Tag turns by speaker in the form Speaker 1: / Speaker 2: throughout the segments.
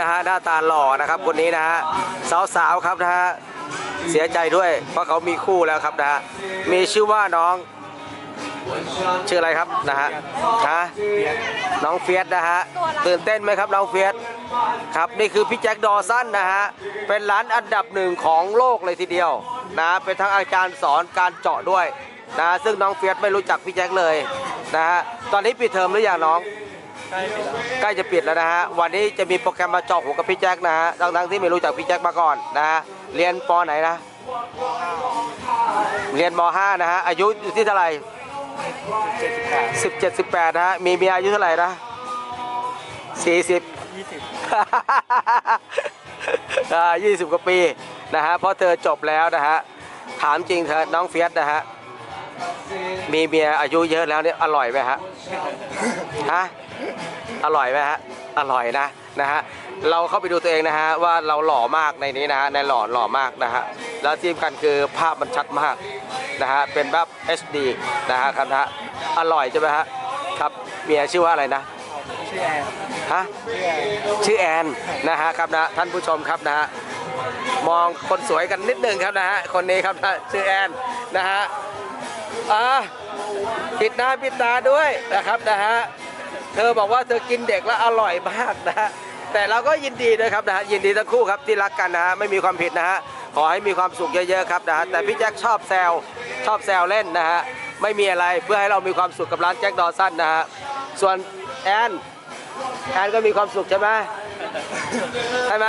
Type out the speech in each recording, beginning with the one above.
Speaker 1: นะฮะหน้าตาหล่อนะครับคนนี้นะฮะสาวๆครับนะฮะเสียใจด้วย เพราะเขามีคู่แล้วครับนะฮะมีชื่อว่าน้องชื่ออะไรครับนะฮะฮะน้องเฟียสนะฮะตื่นเต้นไหมครับน้องเฟียสครับนี่คือพี่แจ็คดอสันนะฮะเป็นร้านอันดับหนึ่งของโลกเลยทีเดียวนะเป็นทั้งอาจารย์สอนการเจาะด้วยนะซึ่งน้องเฟียสไม่รู้จักพี่แจ็คเลยนะฮะตอนนี้ปิดเทอมหรือยังน้อง ใกล้จะปิดแล้วนะฮะ วันนี้จะมีโปรแกรมมาเจาะหัวกับพี่แจ็คนะฮะ ทั้งๆที่ไม่รู้จักพี่แจ็คมาก่อนนะฮะ เรียนปไหนนะ เรียนม 5 นะฮะ อายุอยู่ที่เท่าไหร่17 18นะฮะ มีเมียอายุเท่าไหร่นะ40อ่า20 กว่าปีนะฮะ เพราะเธอจบแล้วนะฮะ ถามจริงเธอน้องเฟียสนะฮะ มีเมียอายุเยอะแล้วเนี่ยอร่อยไหมฮะ ฮะ อร่อยไหมฮะ อร่อยนะนะฮะ เราเข้าไปดูตัวเองนะฮะว่าเราหล่อมากในนี้นะฮะในหล่อหล่อมากนะฮะ แล้วที่สำคัญคือภาพมันชัดมากนะฮะ เป็นแบบ HD นะฮะครับนะฮะอร่อยใช่ไหมฮะ ครับ เมียชื่อว่าอะไรนะ
Speaker 2: ชื่อแอน
Speaker 1: ฮะ ชื่อแอนนะฮะครับนะท่านผู้ชมครับนะฮะ มองคนสวยกันนิดนึงครับนะฮะ คนนี้ครับนะชื่อแอนนะฮะ อ่าปิดหน้าปิดตาด้วยนะครับนะฮะ เธอบอกว่าเธอกินเด็กแล้วอร่อยมากนะฮะแต่เราก็ยินดีด้วยครับนะฮะยินดีทั้งคู่ครับที่รักกันนะฮะไม่มีความผิดนะฮะขอให้มีความสุขเยอะๆครับนะฮะแต่พี่แจ็คชอบแซวชอบแซวเล่นนะฮะไม่มีอะไรเพื่อให้เรามีความสุขกับร้านแจ็คดอสันนะฮะส่วนแอนแอนก็มีความสุขใช่ไหมใช่ไหม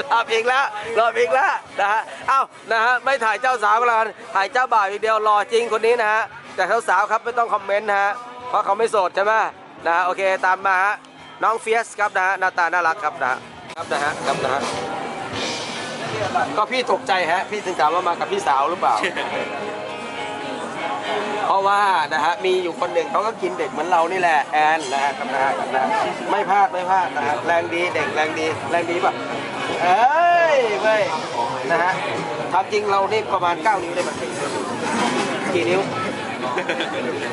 Speaker 1: หลับอีกแล้วหลับอีกแล้วนะฮะเอ้านะฮะไม่ถ่ายเจ้าสาวกันแล้วกันถ่ายเจ้าบ่าวอีกเดียวรอจริงคนนี้นะฮะแต่สาวๆครับไม่ต้องคอมเมนต์นะฮะเพราะเขาไม่โสดใช่ไหม นะโอเคตามมาฮะน้องเฟียสครับนะฮะหน้าตาน่ารักครับนะฮะครับนะฮะครับนะฮะก็พี่ตกใจฮะพี่ถึงถามว่ามากับพี่สาวหรือเปล่า เพราะว่านะฮะมีอยู่คนหนึ่งเขาก็กินเด็กเหมือนเรานี่แหละแอนนะฮะครับนะฮะครับนะฮะไม่พลาดไม่พลาดนะฮะแรงดีเด็กแรงดีแรงดีป่ะเอ้ยเว้ยนะฮะทำจริงเรานี่ประมาณ 9 นิ้วได้ไหมกี่นิ้ว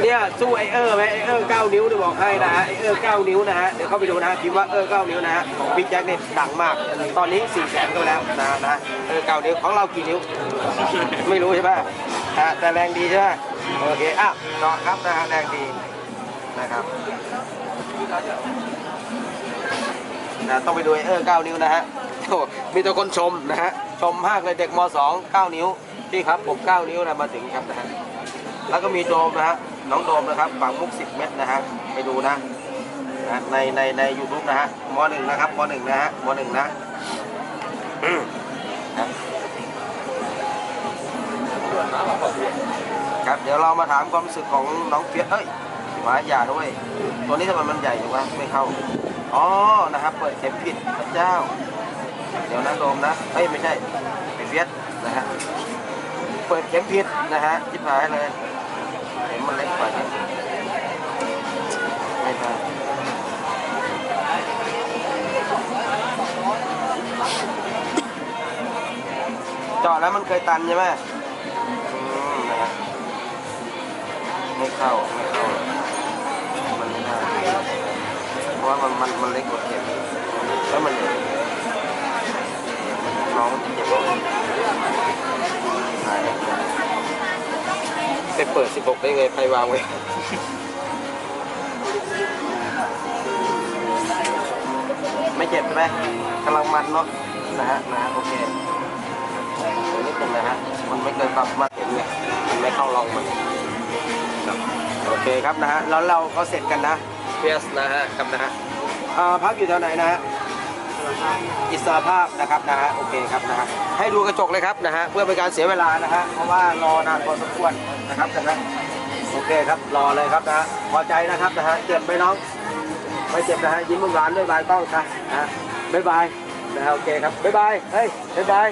Speaker 1: เนี่ยสู้ไอเออร์ไหมไอเออร์9นิ้วจะบอกให้นะฮะไอเออร์9นิ้วนะฮะเดี๋ยวเข้าไปดูนะฮะพิมพ์ว่าเออร์9นิ้วนะฮะของบิ๊กแจ็คเนี่ยดังมาก ตอนนี้4แสนก็แล้วนะนะเออร์9นิ้วของเรากี่นิ้ว ไม่รู้ใช่ไหมฮะแต่แรงดีใช่ไหมโอเคอะต่อครับนะฮะแรงดีนะครับนะต้องไปดูไอเออร์9นิ้วนะฮะโอ้มีแต่คนชมนะฮะชมมากเลยเด็กม2 9นิ้ว พี่ครับผม9นิ้วนะมาถึงครับนะฮะแล้วก็มีโดมนะฮะน้องโดมนะครับฝังมุก 10 เม็ดนะฮะไปดูนะนะในในในยูทูบนะฮะมหนึ่งนะครับมหนึ่งนะฮะมหนึ่งนะนะครับเดี๋ยวเรามาถามความรู้สึกของน้องเฟียสเอ้ยหมาอย่าด้วย ตัวนี้ทำไมมันใหญ่จังวะไม่เข้าอ๋อนะครับเปิดเข็มผิดพระเจ้า เดี๋ยวนะโดมนะเฮ้ยไม่ใช่เฟียสนะฮะ เปิดเข็มผิดนะฮะทิพายเลยเข็มมันเล็กกว่านี้ไม่ใช่เจาะแล้วมันเคยตันใช่ไหมอืมนะฮะไม่เข้าไม่เข้ามันไม่ได้เพราะว่ามันมันมันเล็กกว่าเข็มแล้วมันน้องเจ็บ หายไปเปิด 16 ได้ไงใครวางไว้ไม่เจ็บใช่ไหมกำลังมันเนาะนะฮะนะฮะโอเคเดี๋ยวนิดนึงนะฮะมันไม่เคยปรับมาเห็นเนี่ยมันไม่เข้าลองมันครับโอเคครับนะฮะแล้วเราก็เสร็จกันนะเฟียสนะฮะครับนะฮะอ่าพักอยู่แถวไหนนะฮะ อิสรภาพนะครับนะฮะโอเคครับนะฮะให้ดูกระจกเลยครับนะฮะเพื่อเป็นการเสียเวลานะฮะเพราะว่ารอนานพอสมควรนะครับนะฮะโอเคครับรอเลยครับนะฮะพอใจนะครับนะฮะเจ็บไหมน้องไม่เจ็บนะฮะยิ้มหวานด้วยบายกล้องค่ะนะฮะบ๊ายบายนะฮะโอเคครับบ๊ายบายเฮ้ยบ๊ายบาย